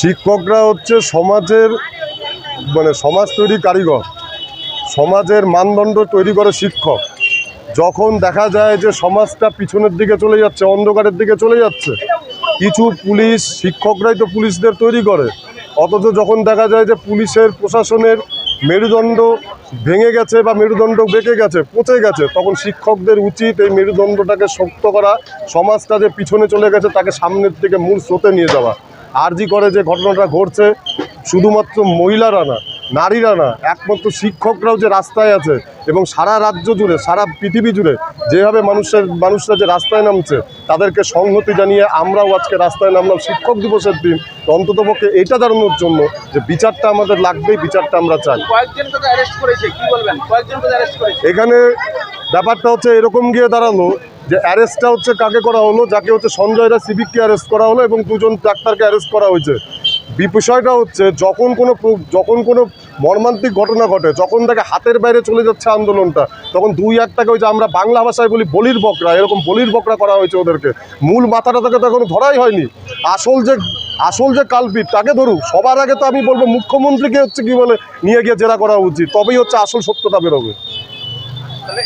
শিক্ষকরা হচ্ছে সমাজের মানে সমাজ তৈরি কারিগর, সমাজের মানদণ্ড তৈরি করে শিক্ষক। যখন দেখা যায় যে সমাজটা পিছনের দিকে চলে যাচ্ছে, অন্ধকারের দিকে চলে যাচ্ছে, কিছু পুলিশ, শিক্ষকরাই তো পুলিশদের তৈরি করে। অথচ যখন দেখা যায় যে পুলিশের প্রশাসনের মেরুদণ্ড ভেঙে গেছে বা মেরুদণ্ড বেঁকে গেছে, পচে গেছে, তখন শিক্ষকদের উচিত এই মেরুদণ্ডটাকে শক্ত করা, সমাজটা যে পিছনে চলে গেছে, তাকে সামনের দিকে মূল স্রোতে নিয়ে যাওয়া। আরজি করে যে ঘটনাটা ঘটছে শুধুমাত্র মহিলারা না নারীরা না একমাত্র শিক্ষকরাও যে রাস্তায় আছে এবং সারা রাজ্য জুড়ে সারা পৃথিবী জুড়ে যেভাবে মানুষের মানুষরা যে রাস্তায় নামছে তাদেরকে সংহতি জানিয়ে আমরাও আজকে রাস্তায় নামলাম। শিক্ষক দিবসের দিন তো অন্ততপক্ষে এটা দাঁড়ানোর জন্য যে বিচারটা আমাদের লাগবেই বিচারটা আমরা চাই। এখানে ব্যাপারটা হচ্ছে এরকম গিয়ে দাঁড়াল যে অ্যারেস্টটা হচ্ছে কাকে করা হলো যাকে হচ্ছে সঞ্জয় রায় সিভিককে অ্যারেস্ট করা হলো এবং দুজন ডাক্তারকে অ্যারেস্ট করা হয়েছে। বিষয়টা হচ্ছে যখন কোনো যখন কোনো মর্মান্তিক ঘটনা ঘটে যখন তাকে হাতের বাইরে চলে যাচ্ছে আন্দোলনটা তখন দুই একটাকে ওই যে আমরা বাংলা ভাষায় বলি বলির বকরা এরকম বলির বকরা করা হয়েছে ওদেরকে। মূল মাথাটা তাকে তো এখনও ধরাই হয়নি। আসল যে আসল যে কালপিট তাকে ধরুক সবার আগে তো আমি বলব মুখ্যমন্ত্রীকে হচ্ছে কি বলে নিয়ে গিয়ে জেরা করা উচিত তবেই হচ্ছে আসল সত্যটা বেরোবে।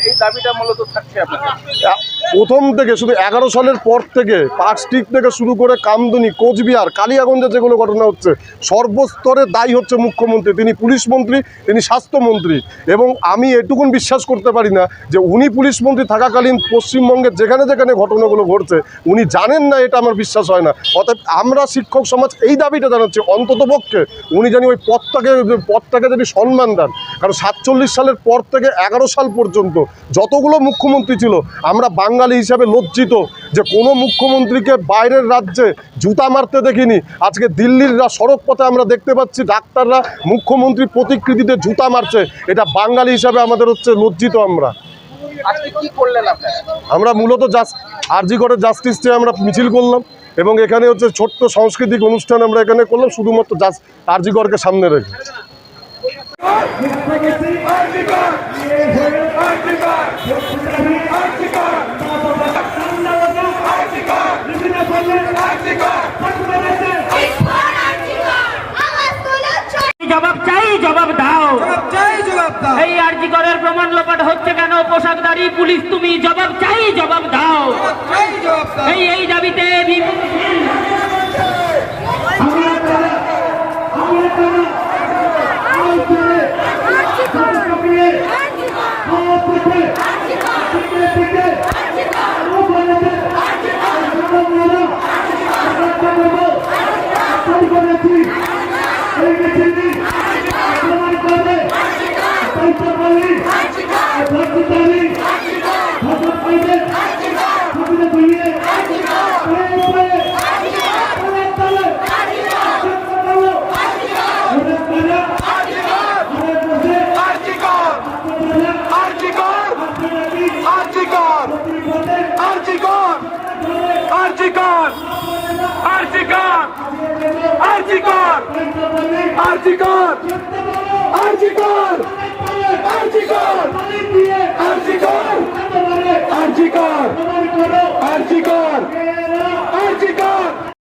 এই দাবিটা মূলত থাকছে আপনাদের? এ- প্রথম থেকে শুধু এগারো সালের পর থেকে পার্ক স্ট্রিট থেকে শুরু করে কামদুনি, কোচবিহার, কালিয়াগঞ্জে যেগুলো ঘটনা হচ্ছে, সর্বস্তরে দায়ী হচ্ছে মুখ্যমন্ত্রী। তিনি পুলিশ মন্ত্রী, তিনি স্বাস্থ্যমন্ত্রী এবং আমি এটুকুন বিশ্বাস করতে পারি না যে উনি পুলিশ মন্ত্রী থাকাকালীন পশ্চিমবঙ্গের যেখানে যেখানে ঘটনাগুলো ঘটছে, উনি জানেন না এটা আমার বিশ্বাস হয় না। অর্থাৎ আমরা শিক্ষক সমাজ এই দাবিটা জানাচ্ছি, অন্তত পক্ষে উনি জানি ওই পদটাকে পদটাকে যদি সম্মান দেন। কারণ সাতচল্লিশ সালের পর থেকে এগারো সাল পর্যন্ত যতগুলো মুখ্যমন্ত্রী ছিল, আমরা বাঙালি হিসাবে লজ্জিত যে কোনো মুখ্যমন্ত্রীকে বাইরের রাজ্যে জুতা মারতে দেখিনি। আজকে দিল্লির রা- সড়ক পথে আমরা দেখতে পাচ্ছি ডাক্তাররা মুখ্যমন্ত্রী প্রতিকৃতিতে জুতা মারছে। এটা বাঙালি হিসাবে আমাদের হচ্ছে লজ্জিত আমরা। আজকে কি করলেন আপনারা আমরা মূলত জাস্ট আরজি করে জাস্টিস চেয়ে আমরা মিছিল করলাম এবং এখানে হচ্ছে ছোট্ট সাংস্কৃতিক অনুষ্ঠান আমরা এখানে করলাম শুধুমাত্র জাস্ট আরজিগড়কে সামনে রেখে জবাব চাই জবাব দাও এই আরজি করার প্রমাণ লোপাট হচ্ছে কেন? পোশাকধারী পুলিশ তুমি জবাব চাই জবাব দাও। এই এই দাবিতে বিপুল Archicor! Archicor! Archicor! Archicor! Archicor!